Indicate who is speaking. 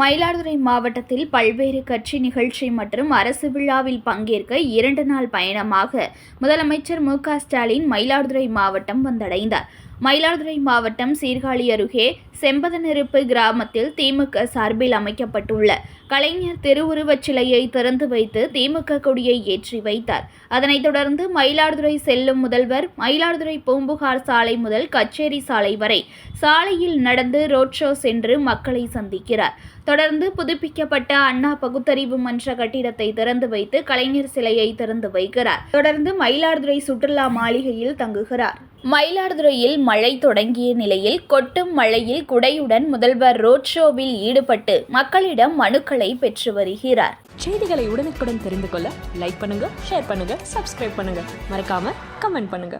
Speaker 1: மயிலாடுதுறை மாவட்டத்தில் பல்வேறு கட்சி நிகழ்ச்சி மற்றும் அரசு விழாவில் பங்கேற்க இரண்டு நாள் பயணமாக முதலமைச்சர் மு க ஸ்டாலின் மயிலாடுதுறை மாவட்டம் வந்தடைந்தார். மயிலாடுதுறை மாவட்டம் சீர்காழி அருகே செம்பதநெருப்பு கிராமத்தில் திமுக சார்பில் அமைக்கப்பட்டுள்ள கலைஞர் திருவுருவச் சிலையை திறந்து வைத்து திமுக கொடியை ஏற்றி வைத்தார். அதனைத் தொடர்ந்து மயிலாடுதுறை செல்லும் முதல்வர் மயிலாடுதுறை பூம்புகார் சாலை முதல் கச்சேரி சாலை வரை சாலையில் நடந்து ரோட் ஷோ சென்று மக்களை சந்திக்கிறார். தொடர்ந்து புதுப்பிக்கப்பட்ட அண்ணா பகுத்தறிவு மன்ற கட்டிடத்தை திறந்து வைத்து கலைஞர் சிலையை திறந்து வைக்கிறார். தொடர்ந்து மயிலாடுதுறை சுற்றுலா மாளிகையில் தங்குகிறார். மயிலாடுதுறையில் மழை தொடங்கிய நிலையில் கொட்டும் மழையில் குடையுடன் முதல்வர் ரோட் ஷோவில் ஈடுபட்டு மக்களிடம் மனுக்களை பெற்று வருகிறார்.
Speaker 2: செய்திகளை உடனுக்குடன் தெரிந்து கொள்ள லைக் பண்ணுங்க ஷேர் பண்ணுங்க சப்ஸ்கிரைப் பண்ணுங்க. மறக்காம கமெண்ட் பண்ணுங்க.